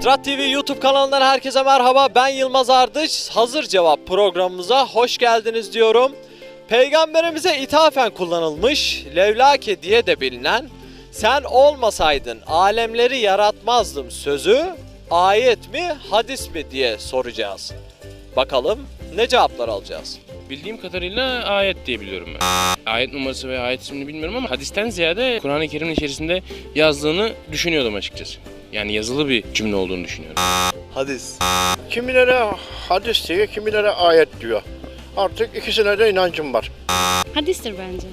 Fıtrat TV YouTube kanalından herkese merhaba. Ben Yılmaz Ardıç. Hazır cevap programımıza hoş geldiniz diyorum. Peygamberimize ithafen kullanılmış Levlake diye de bilinen sen olmasaydın alemleri yaratmazdım sözü ayet mi hadis mi diye soracağız. Bakalım ne cevaplar alacağız. Bildiğim kadarıyla ayet diye biliyorum ben. Ayet numarası veya ayet ismini bilmiyorum ama hadisten ziyade Kur'an-ı Kerim'in içerisinde yazdığını düşünüyordum açıkçası. Yani yazılı bir cümle olduğunu düşünüyorum. Hadis. Kimileri hadis diyor, kimileri ayet diyor. Artık ikisine de inancım var. Hadistir bence.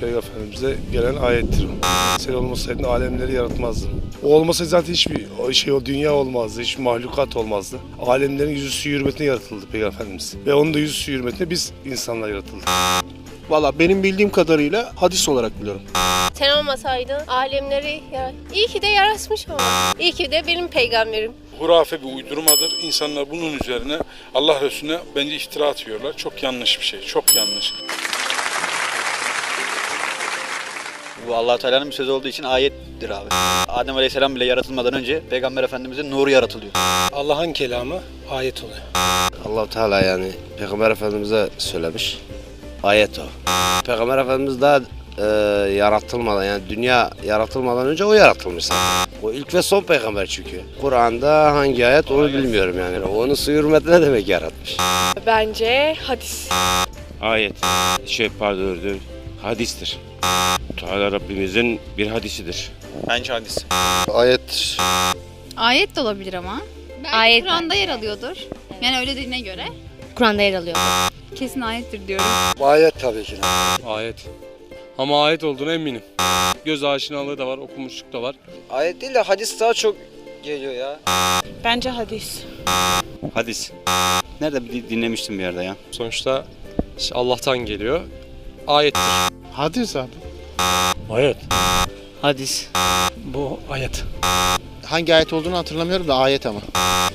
Peygamberimize gelen ayettir. Sen olmasaydın alemleri yaratmazdın. O olmasa zaten hiçbir o şey o dünya olmazdı, hiçbir mahlukat olmazdı. Alemlerin yüzüstü hürmetine yaratıldı Peygamberimiz. Ve onun da yüzüstü hürmetine biz insanlar yaratıldık. Valla benim bildiğim kadarıyla hadis olarak biliyorum. Sen olmasaydın alemleri ya iyi ki de yaratmış ama. İyi ki de benim peygamberim. hurafe bir uydurmadır. İnsanlar bunun üzerine Allah Resulüne bence iftira atıyorlar. Çok yanlış bir şey. Çok yanlış. Bu allah Teala'nın bir sözü olduğu için ayettir abi. Adem Aleyhisselam bile yaratılmadan önce Peygamber Efendimizin nuru yaratılıyor. Allah'ın kelamı ayet oluyor. allah Teala yani Peygamber Efendimiz'e söylemiş. Ayet o. Peygamber Efendimiz daha e, yaratılmadan yani dünya yaratılmadan önce o yaratılmış zaten. O ilk ve son peygamber çünkü. Kur'an'da hangi ayet onu bilmiyorum yani. Onu su hürmetine demek yaratmış. Bence hadis. Ayet. Şey pardon dur. Hadistir. Teala Rabbimizin bir hadisidir. Bence hadis. Ayet. Ayet de olabilir ama. Belki Ayet Kur'an'da yer alıyordur. Yani öyle dediğine göre. Kur'an'da yer alıyor. Kesin ayettir diyorum. Ayet tabii ki. Ayet. Ama ayet olduğuna eminim. Göz aşinalığı da var, okumuşluk da var. Ayet değil de hadis daha çok geliyor ya. Bence hadis. Hadis. Nerede bir dinlemiştim bir yerde ya. Sonuçta Allah'tan geliyor. Ayettir. Hadis abi. Ayet. Hadis. Bu ayet. Hangi ayet olduğunu hatırlamıyorum da ayet ama.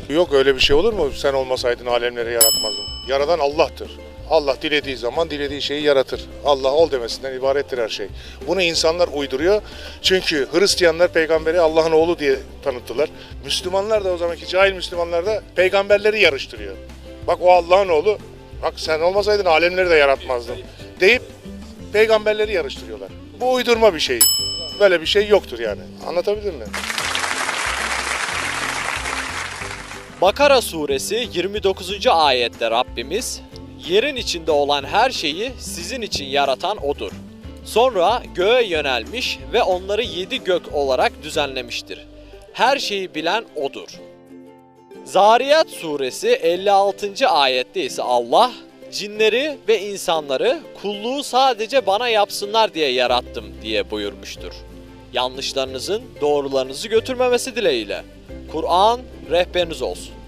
Yok öyle bir şey olur mu? Sen olmasaydın alemleri yaratmazdın. Yaradan Allah'tır. Allah dilediği zaman dilediği şeyi yaratır. Allah ol demesinden ibarettir her şey. Bunu insanlar uyduruyor. Çünkü Hristiyanlar peygamberi Allah'ın oğlu diye tanıttılar. Müslümanlar da o zamanki cahil Müslümanlar da peygamberleri yarıştırıyor. Bak o Allah'ın oğlu. Bak sen olmasaydın alemleri de yaratmazdın. Deyip peygamberleri yarıştırıyorlar. Bu uydurma bir şey. Böyle bir şey yoktur yani. Anlatabildim mi? Bakara suresi 29. ayette Rabbimiz yerin içinde olan her şeyi sizin için yaratan odur. Sonra göğe yönelmiş ve onları yedi gök olarak düzenlemiştir. Her şeyi bilen odur. Zariyat suresi 56. ayette ise Allah cinleri ve insanları kulluğu sadece bana yapsınlar diye yarattım diye buyurmuştur. Yanlışlarınızın doğrularınızı götürmemesi dileğiyle. Kur'an rehberiniz olsun.